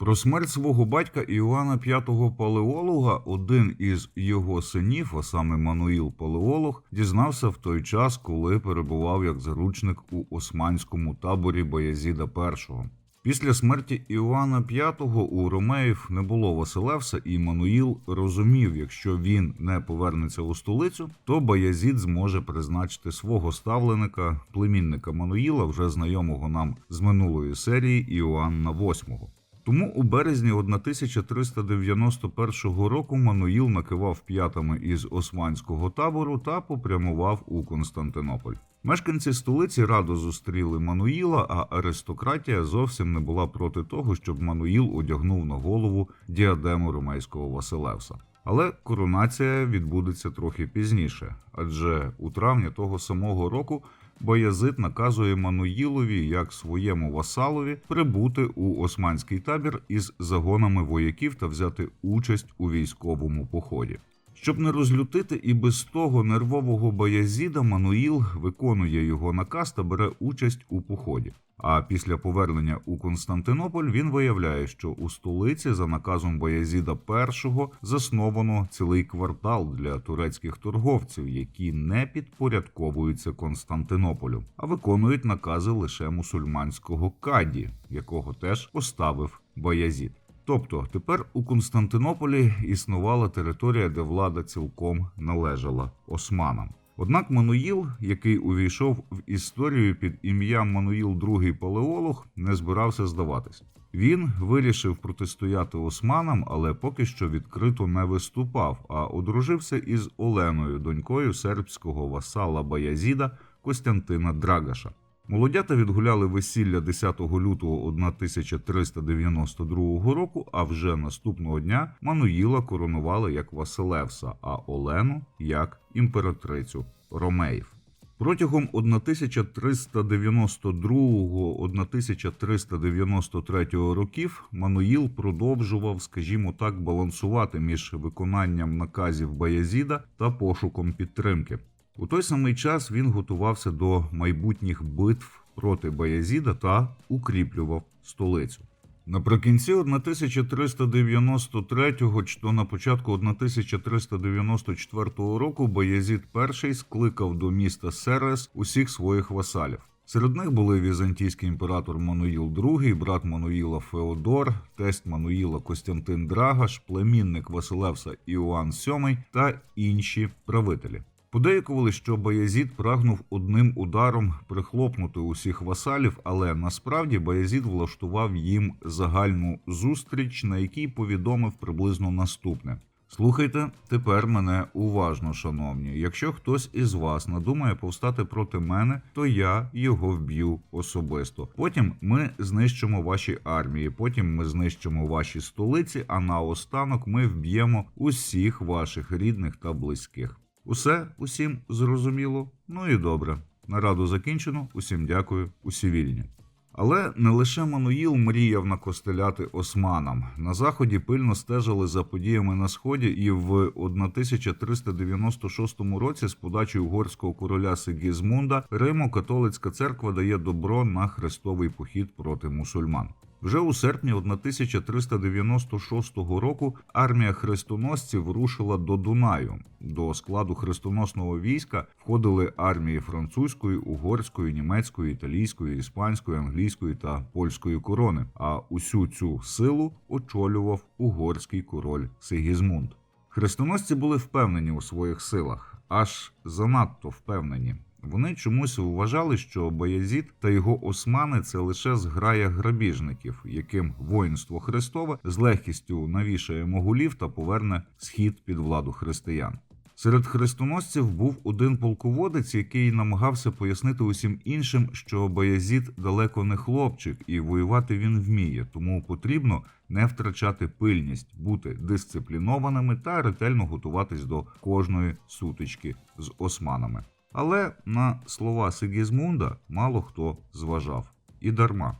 Про смерть свого батька Іоанна V Палеолога один із його синів, а саме Мануїл Палеолог, дізнався в той час, коли перебував як заручник у османському таборі Баязіда І. Після смерті Іоанна V у Ромеїв не було Василевса, і Мануїл розумів, якщо він не повернеться у столицю, то Баязід зможе призначити свого ставленика, племінника Мануїла, вже знайомого нам з минулої серії Іоанна VIII. Тому у березні 1391 року Мануїл накивав п'ятами із османського табору та попрямував у Константинополь. Мешканці столиці радо зустріли Мануїла, а аристократія зовсім не була проти того, щоб Мануїл одягнув на голову діадему ромейського Василевса. Але коронація відбудеться трохи пізніше, адже у травні того самого року Баязид наказує Мануїлові як своєму васалові прибути у османський табір із загонами вояків та взяти участь у військовому поході. Щоб не розлютити і без того нервового Баязіда, Мануїл виконує його наказ та бере участь у поході. А після повернення у Константинополь він виявляє, що у столиці за наказом Баязіда І засновано цілий квартал для турецьких торговців, які не підпорядковуються Константинополю, а виконують накази лише мусульманського каді, якого теж поставив Баязід. Тобто тепер у Константинополі існувала територія, де влада цілком належала османам. Однак Мануїл, який увійшов в історію під ім'ям Мануїл II Палеолог, не збирався здаватись. Він вирішив протистояти османам, але поки що відкрито не виступав, а одружився із Оленою, донькою сербського васала Баязіда Костянтина Драгаша. Молодята відгуляли весілля 10 лютого 1392 року, а вже наступного дня Мануїла коронували як Василевса, а Олену як імператрицю Ромеїв. Протягом 1392-1393 років Мануїл продовжував, скажімо так, балансувати між виконанням наказів Баязіда та пошуком підтримки. У той самий час він готувався до майбутніх битв проти Баязіда та укріплював столицю. Наприкінці 1393 чи то на початку 1394 року Баязід І скликав до міста Серес усіх своїх васалів. Серед них були візантійський імператор Мануїл II, брат Мануїла Феодор, тесть Мануїла Костянтин Драгаш, племінник Василевса Іоанн VII та інші правителі. Подейкували, що Баязід прагнув одним ударом прихлопнути усіх васалів, але насправді Баязід влаштував їм загальну зустріч, на якій повідомив приблизно наступне. Слухайте тепер мене уважно, шановні. Якщо хтось із вас надумає повстати проти мене, то я його вб'ю особисто. Потім ми знищимо ваші армії, потім ми знищимо ваші столиці, а наостанок ми вб'ємо усіх ваших рідних та близьких. Усе усім зрозуміло. Ну і добре. Нараду закінчено. Усім дякую, усі вільні. Але не лише Мануїл мріяв накостеляти османам. На заході пильно стежили за подіями на сході, і в 1396 році, з подачі угорського короля Сигізмунда, Римо-католицька церква дає добро на хрестовий похід проти мусульман. Вже у серпні 1396 року армія хрестоносців рушила до Дунаю. До складу хрестоносного війська входили армії французької, угорської, німецької, італійської, іспанської, англійської та польської корони. А усю цю силу очолював угорський король Сигізмунд. Хрестоносці були впевнені у своїх силах, аж занадто впевнені. Вони чомусь вважали, що Баязід та його османи це лише зграя грабіжників, яким воїнство Христове з легкістю навішає могулів та поверне схід під владу християн. Серед хрестоносців був один полководець, який намагався пояснити усім іншим, що Баязід далеко не хлопчик, і воювати він вміє, тому потрібно не втрачати пильність, бути дисциплінованими та ретельно готуватись до кожної сутички з османами. Але на слова Сигізмунда мало хто зважав і дарма.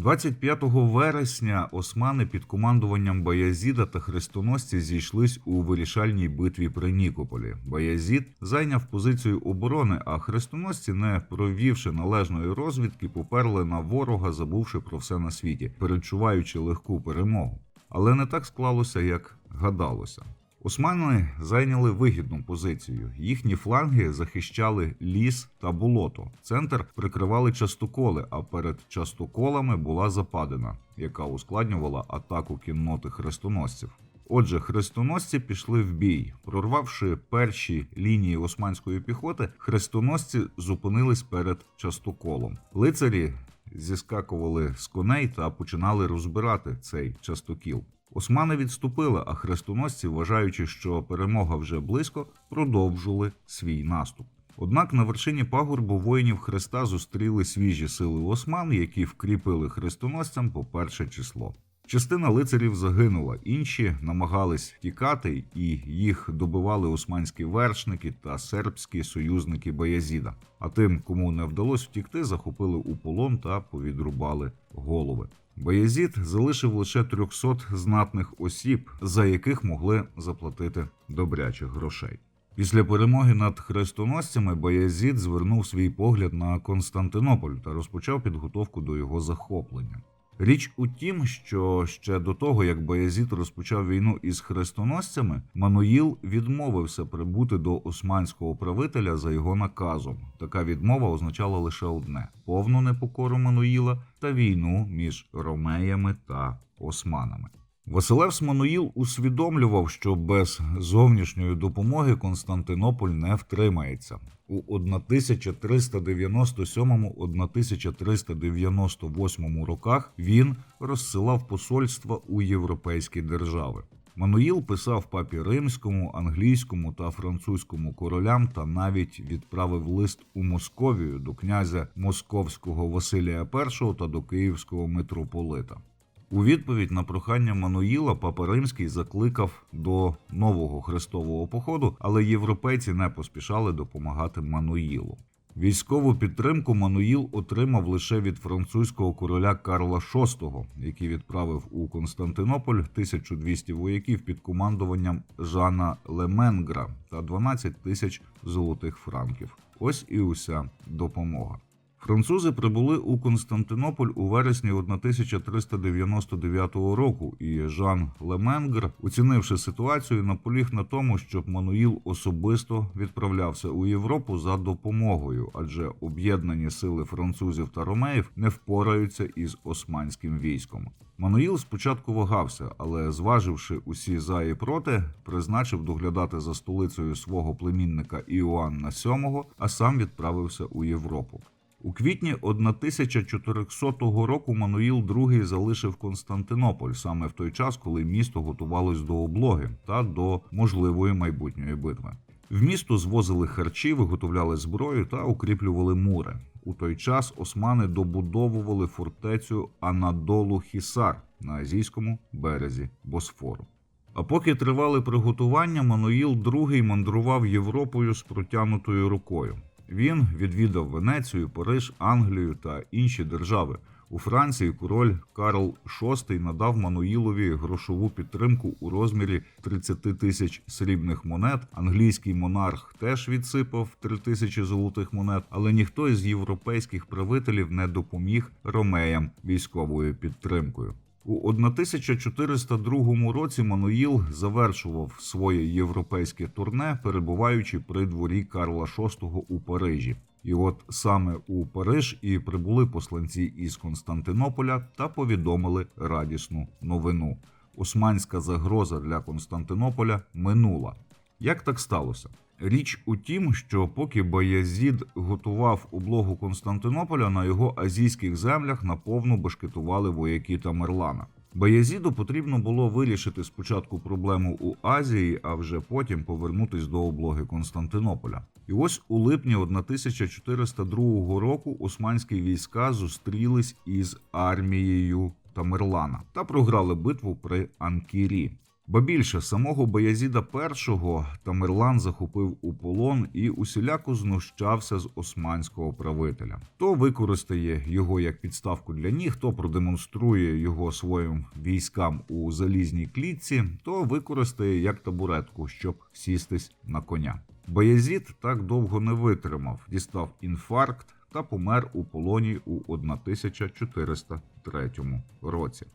25 вересня османи під командуванням Баязіда та хрестоносці зійшлись у вирішальній битві при Нікополі. Баязід зайняв позицію оборони, а хрестоносці, не провівши належної розвідки, поперли на ворога, забувши про все на світі, перечуваючи легку перемогу. Але не так склалося, як гадалося. Османи зайняли вигідну позицію. Їхні фланги захищали ліс та болото. Центр прикривали частоколи, а перед частоколами була западина, яка ускладнювала атаку кінноти хрестоносців. Отже, хрестоносці пішли в бій. Прорвавши перші лінії османської піхоти, хрестоносці зупинились перед частоколом. Лицарі зіскакували з коней та починали розбирати цей частокіл. Османи відступили, а хрестоносці, вважаючи, що перемога вже близько, продовжили свій наступ. Однак на вершині пагорбу воїнів Христа зустріли свіжі сили осман, які вкріпили хрестоносцям по перше число. Частина лицарів загинула, інші намагались тікати, і їх добивали османські вершники та сербські союзники Баязіда. А тим, кому не вдалося втікти, захопили у полон та повідрубали голови. Баязід залишив лише 300 знатних осіб, за яких могли заплатити добрячих грошей. Після перемоги над хрестоносцями Баязід звернув свій погляд на Константинополь та розпочав підготовку до його захоплення. Річ у тім, що ще до того, як Баязіт розпочав війну із хрестоносцями, Мануїл відмовився прибути до османського правителя за його наказом. Така відмова означала лише одне: повну непокору Мануїла та війну між ромеями та османами. Василевс Мануїл усвідомлював, що без зовнішньої допомоги Константинополь не втримається. У 1397-1398 роках він розсилав посольства у європейські держави. Мануїл писав папі римському, англійському та французькому королям та навіть відправив лист у Московію до князя Московського Василія І та до київського митрополита. У відповідь на прохання Мануїла Папа Римський закликав до нового хрестового походу, але європейці не поспішали допомагати Мануїлу. Військову підтримку Мануїл отримав лише від французького короля Карла VI, який відправив у Константинополь 1200 вояків під командуванням Жана Леменгра та 12 тисяч золотих франків. Ось і уся допомога. Французи прибули у Константинополь у вересні 1399 року, і Жан Леменгр, оцінивши ситуацію, наполіг на тому, щоб Мануїл особисто відправлявся у Європу за допомогою, адже об'єднані сили французів та ромеїв не впораються із османським військом. Мануїл спочатку вагався, але зваживши усі за і проти, призначив доглядати за столицею свого племінника Іоанна VII, а сам відправився у Європу. У квітні 1400 року Мануїл II залишив Константинополь саме в той час, коли місто готувалось до облоги та до можливої майбутньої битви. В місто звозили харчі, виготовляли зброю та укріплювали мури. У той час османи добудовували фортецю Анадолу Хісар на азійському березі Босфору. А поки тривали приготування, Мануїл II мандрував Європою з протягнутою рукою. Він відвідав Венецію, Париж, Англію та інші держави. У Франції король Карл VI надав Мануїлові грошову підтримку у розмірі 30 тисяч срібних монет. Англійський монарх теж відсипав 3 тисячі золотих монет, але ніхто із європейських правителів не допоміг ромеям військовою підтримкою. У 1402 році Мануїл завершував своє європейське турне, перебуваючи при дворі Карла VI у Парижі. І от саме у Париж і прибули посланці із Константинополя та повідомили радісну новину. Османська загроза для Константинополя минула. Як так сталося? Річ у тім, що поки Баязід готував облогу Константинополя, на його азійських землях наповну бешкетували вояки Тамерлана. Баязіду потрібно було вирішити спочатку проблему у Азії, а вже потім повернутись до облоги Константинополя. І ось у липні 1402 року османські війська зустрілись із армією Тамерлана та програли битву при Анкірі. Ба більше самого Баязіда І Тамерлан захопив у полон і усіляко знущався з османського правителя. То використає його як підставку для ніг, то продемонструє його своїм військам у залізній клітці, то використає як табуретку, щоб сістись на коня. Баязід так довго не витримав, дістав інфаркт та помер у полоні у 1403 році.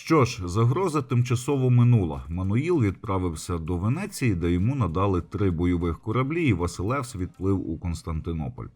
Що ж, загроза тимчасово минула. Мануїл відправився до Венеції, де йому надали три бойових кораблі, і Василевс відплив у Константинополь.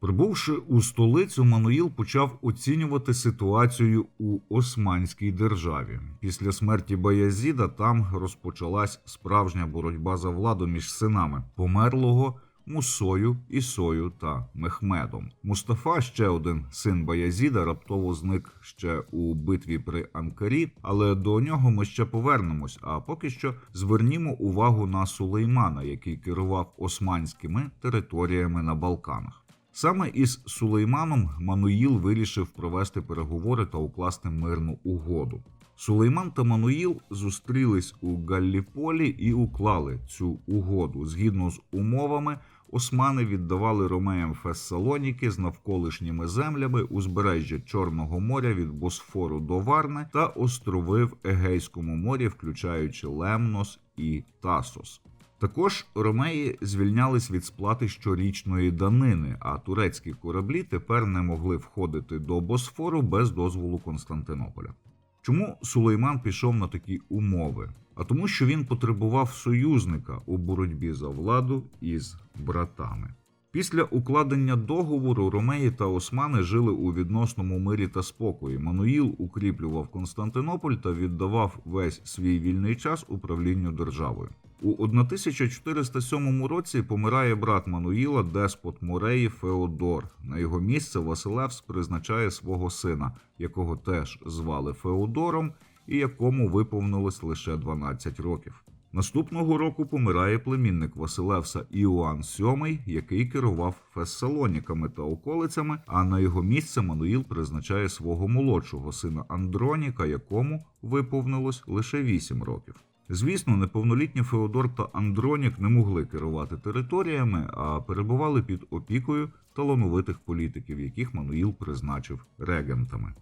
Прибувши у столицю, Мануїл почав оцінювати ситуацію у Османській державі. Після смерті Баязіда там розпочалась справжня боротьба за владу між синами померлого Мусою, Ісою та Мехмедом. Мустафа, ще один син Баязіда, раптово зник ще у битві при Анкарі, але до нього ми ще повернемось. А поки що звернімо увагу на Сулеймана, який керував османськими територіями на Балканах. Саме із Сулейманом Мануїл вирішив провести переговори та укласти мирну угоду. Сулейман та Мануїл зустрілись у Галліполі і уклали цю угоду. Згідно з умовами, османи віддавали ромеям Фессалоніки з навколишніми землями узбережжя Чорного моря від Босфору до Варни та острови в Егейському морі, включаючи Лемнос і Тасос. Також ромеї звільнялись від сплати щорічної данини, а турецькі кораблі тепер не могли входити до Босфору без дозволу Константинополя. Чому Сулейман пішов на такі умови? А тому, що він потребував союзника у боротьбі за владу із братами. Після укладення договору Ромеї та Османи жили у відносному мирі та спокої. Мануїл укріплював Константинополь та віддавав весь свій вільний час управлінню державою. У 1407 році помирає брат Мануїла, деспот Мореї Феодор. На його місце Василевс призначає свого сина, якого теж звали Феодором, і якому виповнилось лише 12 років. Наступного року помирає племінник Василевса Іоанн VII, який керував Фессалоніками та околицями, а на його місце Мануїл призначає свого молодшого сина Андроніка, якому виповнилось лише 8 років. Звісно, неповнолітні Феодор та Андронік не могли керувати територіями, а перебували під опікою талановитих політиків, яких Мануїл призначив регентами.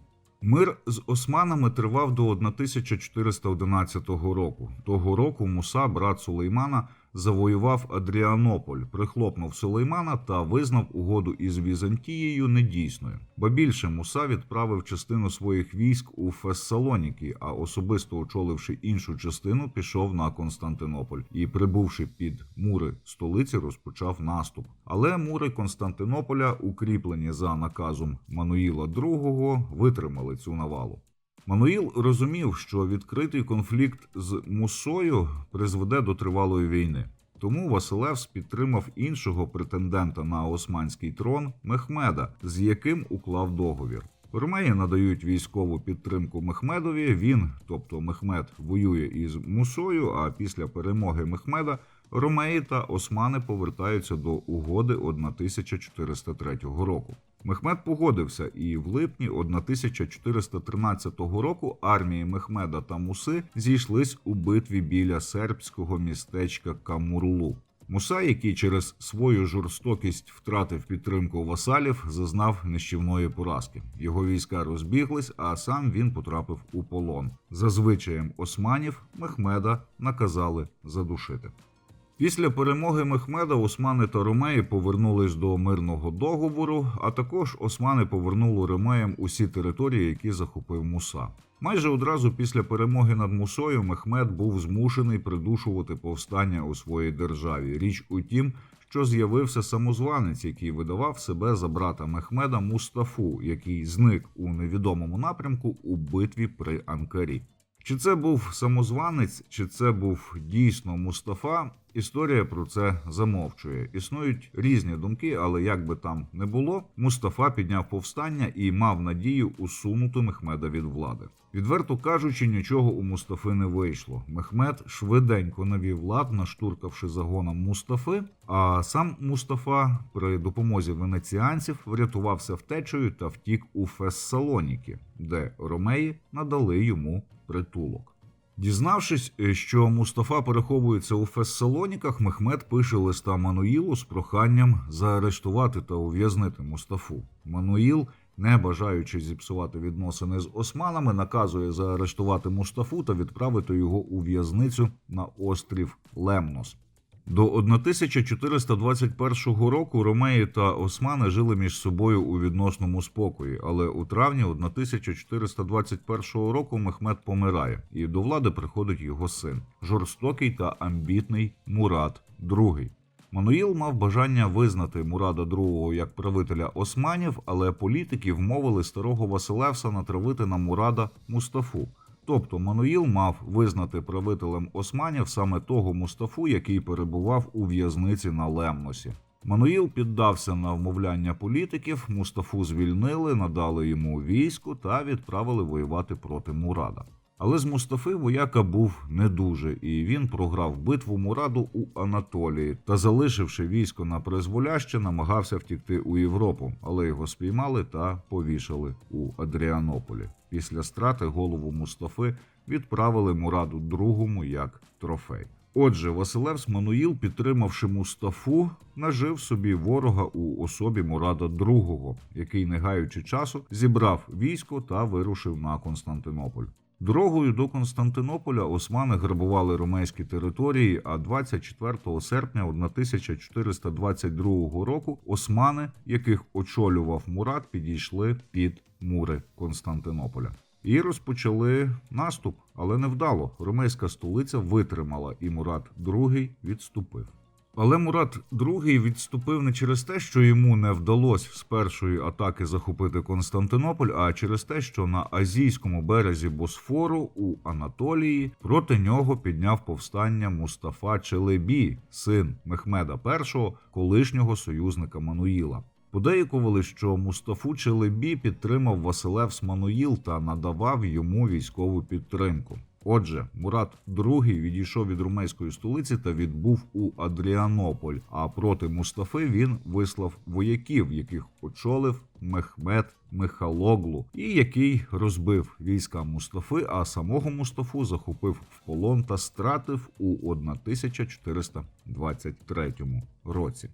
Мир з османами тривав до 1411 року. Того року Муса, брат Сулеймана, завоював Адріанополь, прихлопнув Сулеймана та визнав угоду із Візантією недійсною. Ба більше Муса відправив частину своїх військ у Фессалоніки, а особисто очоливши іншу частину, пішов на Константинополь і, прибувши під мури столиці, розпочав наступ. Але мури Константинополя, укріплені за наказом Мануїла II, витримали цю навалу. Мануїл розумів, що відкритий конфлікт з Мусою призведе до тривалої війни. Тому Василевс підтримав іншого претендента на османський трон Мехмеда, з яким уклав договір. Ромеї надають військову підтримку Мехмедові. Він, тобто Мехмед, воює із Мусою. А після перемоги Мехмеда Ромеї та Османи повертаються до угоди 1403 року. Мехмед погодився, і в липні 1413 року армії Мехмеда та Муси зійшлись у битві біля сербського містечка Камурлу. Муса, який через свою жорстокість втратив підтримку васалів, зазнав нищівної поразки. Його війська розбіглись, а сам він потрапив у полон. За звичаєм османів Мехмеда наказали задушити. Після перемоги Мехмеда османи та ромеї повернулись до мирного договору, а також османи повернули ромеям усі території, які захопив Муса. Майже одразу після перемоги над Мусою Мехмед був змушений придушувати повстання у своїй державі. Річ у тім, що з'явився самозванець, який видавав себе за брата Мехмеда Мустафу, який зник у невідомому напрямку у битві при Анкарі. Чи це був самозванець, чи це був дійсно Мустафа? Історія про це замовчує. Існують різні думки, але як би там не було, Мустафа підняв повстання і мав надію усунути Мехмеда від влади. Відверто кажучи, нічого у Мустафи не вийшло. Мехмед швиденько навів лад, наштуркавши загоном Мустафи. А сам Мустафа при допомозі венеціанців врятувався втечею та втік у Фессалоніки, де ромеї надали йому притулок. Дізнавшись, що Мустафа переховується у Фессалоніках, Мехмед пише листа Мануїлу з проханням заарештувати та ув'язнити Мустафу. Мануїл, не бажаючи зіпсувати відносини з османами, наказує заарештувати Мустафу та відправити його у в'язницю на острів Лемнос. До 1421 року ромеї та османи жили між собою у відносному спокої, але у травні 1421 року Мехмед помирає, і до влади приходить його син, жорстокий та амбітний Мурат II. Мануїл мав бажання визнати Мурада II як правителя османів, але політики вмовили старого Василевса натравити на Мурада Мустафу. Тобто Мануїл мав визнати правителем османів саме того Мустафу, який перебував у в'язниці на Лемносі. Мануїл піддався на вмовляння політиків, Мустафу звільнили, надали йому військо та відправили воювати проти Мурада. Але з Мустафи вояка був не дуже, і він програв битву Мураду у Анатолії та, залишивши військо на призволяще, намагався втікти у Європу, але його спіймали та повішали у Адріанополі. Після страти голову Мустафи відправили Мураду II як трофей. Отже, Василевс Мануїл, підтримавши Мустафу, нажив собі ворога у особі Мурада II, який, не гаючи часу, зібрав військо та вирушив на Константинополь. Дорогою до Константинополя османи грабували ромейські території, а 24 серпня 1422 року османи, яких очолював Мурат, підійшли під мури Константинополя. І розпочали наступ, але невдало. Ромейська столиця витримала, і Мурат II відступив. Але Мурат II відступив не через те, що йому не вдалося з першої атаки захопити Константинополь, а через те, що на азійському березі Босфору у Анатолії проти нього підняв повстання Мустафа Челебі, син Мехмеда І, колишнього союзника Мануїла. Подеякували, що Мустафу Челебі підтримав Василевс Мануїл та надавав йому військову підтримку. Отже, Мурат II відійшов від румейської столиці та відбув у Адріанополь. А проти Мустафи він вислав вояків, яких очолив Мехмед Михалоглу, і який розбив війська Мустафи, а самого Мустафу захопив в полон та стратив у 1423 році.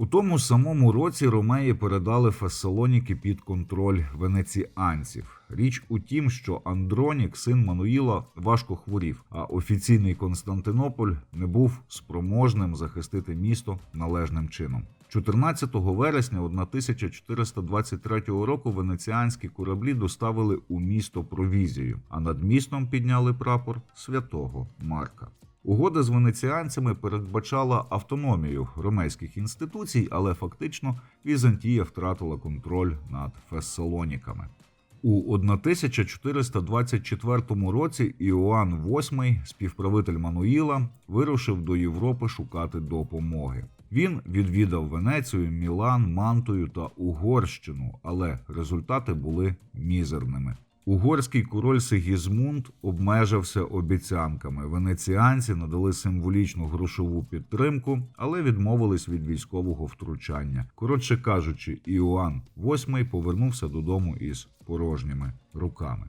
У тому самому році ромеї передали Фесалоніки під контроль венеціанців. Річ у тім, що Андронік, син Мануїла, важко хворів, а офіційний Константинополь не був спроможним захистити місто належним чином. 14 вересня 1423 року венеціанські кораблі доставили у місто провізію, а над містом підняли прапор святого Марка. Угода з венеціанцями передбачала автономію ромейських інституцій, але фактично Візантія втратила контроль над Фессалоніками. У 1424 році Іоанн VIII, співправитель Мануїла, вирушив до Європи шукати допомоги. Він відвідав Венецію, Мілан, Мантою та Угорщину, але результати були мізерними. Угорський король Сигізмунд обмежився обіцянками. Венеціанці надали символічну грошову підтримку, але відмовились від військового втручання. Коротше кажучи, Іоанн VIII повернувся додому із порожніми руками.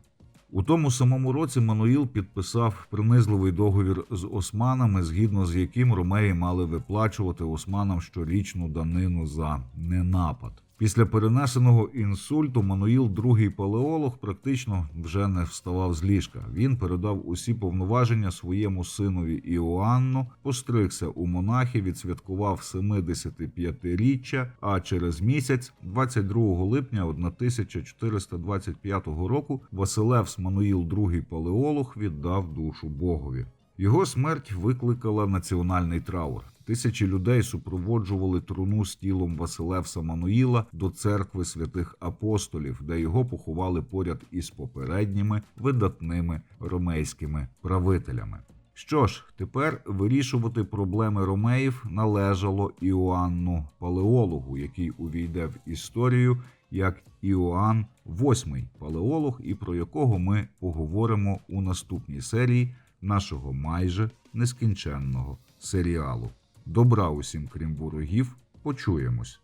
У тому самому році Мануїл підписав принизливий договір з османами, згідно з яким ромеї мали виплачувати османам щорічну данину за ненапад. Після перенесеного інсульту Мануїл, другий палеолог, практично вже не вставав з ліжка. Він передав усі повноваження своєму синові Іоанну, постригся у монахи, відсвяткував 75-річчя, а через місяць, 22 липня 1425 року, Василевс Мануїл, другий палеолог, віддав душу Богові. Його смерть викликала національний траур. Тисячі людей супроводжували труну з тілом Василевса Мануїла до церкви святих апостолів, де його поховали поряд із попередніми видатними ромейськими правителями. Що ж, тепер вирішувати проблеми ромеїв належало Іоанну Палеологу, який увійде в історію як Іоанн VIII палеолог, і про якого ми поговоримо у наступній серії нашого майже нескінченного серіалу. Добра усім, крім ворогів, почуємось.